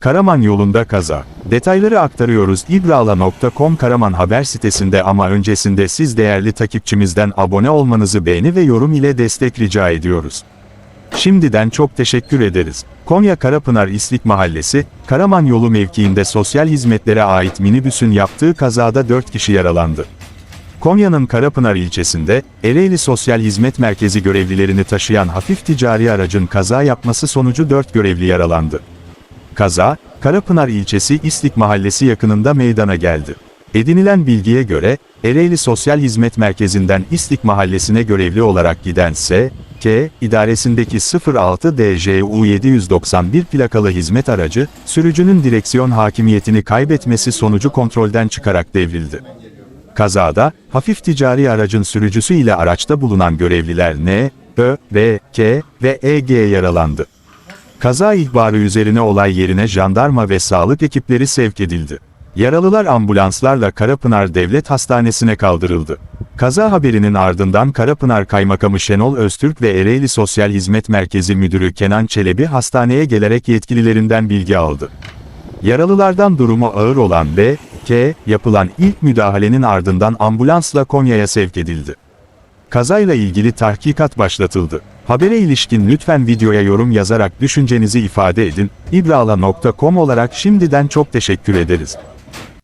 Karaman yolunda kaza. Detayları aktarıyoruz ibrala.com Karaman haber sitesinde ama öncesinde siz değerli takipçimizden abone olmanızı beğeni ve yorum ile destek rica ediyoruz. Şimdiden çok teşekkür ederiz. Konya Karapınar İslik Mahallesi, Karaman yolu mevkiinde sosyal hizmetlere ait minibüsün yaptığı kazada 4 kişi yaralandı. Konya'nın Karapınar ilçesinde, Ereğli Sosyal Hizmet Merkezi görevlilerini taşıyan hafif ticari aracın kaza yapması sonucu 4 görevli yaralandı. Kaza, Karapınar ilçesi İslik Mahallesi yakınında meydana geldi. Edinilen bilgiye göre, Ereğli Sosyal Hizmet Merkezi'nden İslik Mahallesi'ne görevli olarak giden S, K, idaresindeki 06 DJU 791 plakalı hizmet aracı, sürücünün direksiyon hakimiyetini kaybetmesi sonucu kontrolden çıkarak devrildi. Kazada, hafif ticari aracın sürücüsü ile araçta bulunan görevliler N, Ö, R, K ve EG yaralandı. Kaza ihbarı üzerine olay yerine jandarma ve sağlık ekipleri sevk edildi. Yaralılar ambulanslarla Karapınar Devlet Hastanesi'ne kaldırıldı. Kaza haberinin ardından Karapınar Kaymakamı Şenol Öztürk ve Ereğli Sosyal Hizmet Merkezi Müdürü Kenan Çelebi hastaneye gelerek yetkililerinden bilgi aldı. Yaralılardan durumu ağır olan B, K, yapılan ilk müdahalenin ardından ambulansla Konya'ya sevk edildi. Kazayla ilgili tahkikat başlatıldı. Habere ilişkin lütfen videoya yorum yazarak düşüncenizi ifade edin. ibrala.com olarak şimdiden çok teşekkür ederiz.